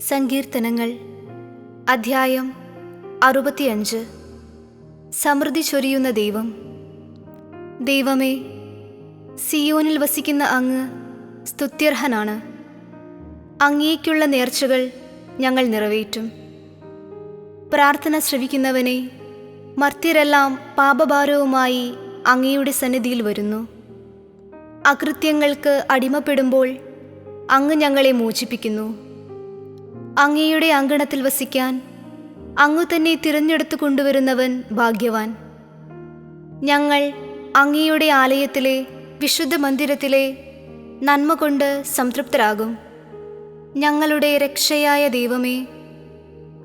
സങ്കീർത്തനങ്ങൾ. അധ്യായം അറുപത്തിയഞ്ച്. സമൃദ്ധി ചൊരിയുന്ന ദൈവം. ദൈവമേ സിയോനിൽ വസിക്കുന്ന അങ്ങ് സ്തുത്യർഹനാണ്. അങ്ങേക്കുള്ള നേർച്ചകൾ ഞങ്ങൾ നിറവേറ്റും. പ്രാർത്ഥന ശ്രവിക്കുന്നവനെ മർത്യരെല്ലാം പാപഭാരവുമായി അങ്ങയുടെ സന്നിധിയിൽ വരുന്നു. അകൃത്യങ്ങൾക്ക് അടിമപ്പെടുമ്പോൾ അങ്ങ് ഞങ്ങളെ മോചിപ്പിക്കുന്നു. അങ്ങയുടെ അങ്കണത്തിൽ വസിക്കാൻ അങ്ങു തന്നെ തിരഞ്ഞെടുത്തു കൊണ്ടുവരുന്നവൻ ഭാഗ്യവാൻ. ഞങ്ങൾ അങ്ങയുടെ ആലയത്തിലെ വിശുദ്ധ മന്ദിരത്തിലെ നന്മ കൊണ്ട് സംതൃപ്തരാകും. ഞങ്ങളുടെ രക്ഷയായ ദൈവമേ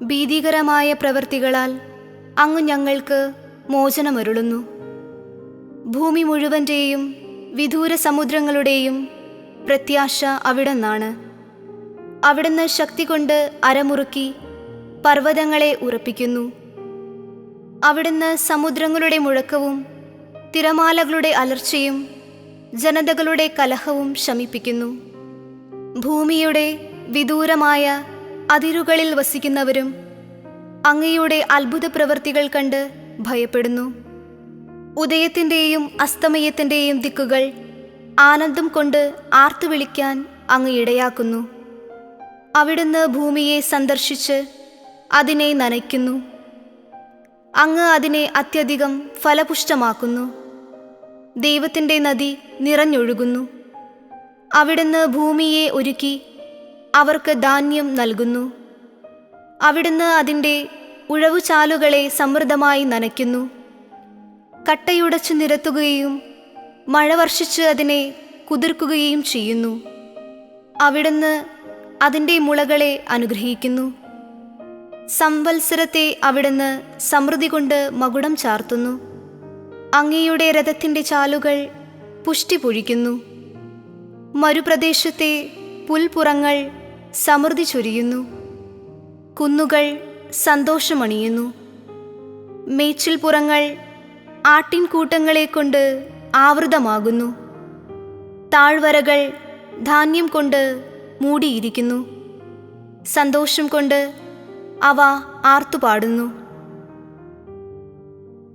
ഭീതികരമായ പ്രവൃത്തികളാൽ അങ്ങ് ഞങ്ങൾക്ക് മോചനമരുളുന്നു. ഭൂമി മുഴുവന്റെയും വിദൂര സമുദ്രങ്ങളുടെയും പ്രത്യാശ അവിടുന്നാണ്. അവിടുന്ന് ശക്തി കൊണ്ട് അരമുറുക്കി പർവതങ്ങളെ ഉറപ്പിക്കുന്നു. അവിടുന്ന് സമുദ്രങ്ങളുടെ മുഴക്കവും തിരമാലകളുടെ അലർച്ചയും ജനതകളുടെ കലഹവും ശമിപ്പിക്കുന്നു. ഭൂമിയുടെ വിദൂരമായ അതിരുകളിൽ വസിക്കുന്നവരും അങ്ങയുടെ അത്ഭുത പ്രവൃത്തികൾ കണ്ട് ഭയപ്പെടുന്നു. ഉദയത്തിന്റെയും അസ്തമയത്തിന്റെയും ദിക്കുകൾ ആനന്ദം കൊണ്ട് ആർത്തു വിളിക്കാൻ അങ്ങ് ഇടയാക്കുന്നു. അവിടുന്ന് ഭൂമിയെ സന്ദർശിച്ച് അതിനെ നനയ്ക്കുന്നു. അങ്ങ് അതിനെ അത്യധികം ഫലപുഷ്ടമാക്കുന്നു. ദൈവത്തിന്റെ നദി നിറഞ്ഞൊഴുകുന്നു. അവിടുന്ന് ഭൂമിയെ ഒരുക്കി അവർക്ക് ധാന്യം നൽകുന്നു. അവിടുന്ന് അതിന്റെ ഉഴവുചാലുകളെ സമൃദ്ധമായി നനയ്ക്കുന്നു. കട്ടയുടച്ചു നിരത്തുകയും മഴ വർഷിച്ച് അതിനെ കുതിർക്കുകയും ചെയ്യുന്നു. അവിടുന്ന് അതിന്റെ മുളകളെ അനുഗ്രഹിക്കുന്നു. സംവത്സരത്തെ അവിടുന്ന് സമൃദ്ധി കൊണ്ട് മകുടം ചാർത്തുന്നു. അങ്ങയുടെ രഥത്തിന്റെ ചാലുകൾ പുഷ്ടി പൊഴിക്കുന്നു. മരുപ്രദേശത്തെ പുൽപ്പുറങ്ങൾ സമൃദ്ധി ചൊരിയുന്നു. കുന്നുകൾ സന്തോഷമണിയുന്നു. മേച്ചിൽപ്പുറങ്ങൾ ആട്ടിൻകൂട്ടങ്ങളെ കൊണ്ട് ആവൃതമാകുന്നു. താഴ്വരകൾ ധാന്യം കൊണ്ട് മൂടിയിരിക്കുന്നു. സന്തോഷം കൊണ്ട് അവ ആർത്തുപാടുന്നു.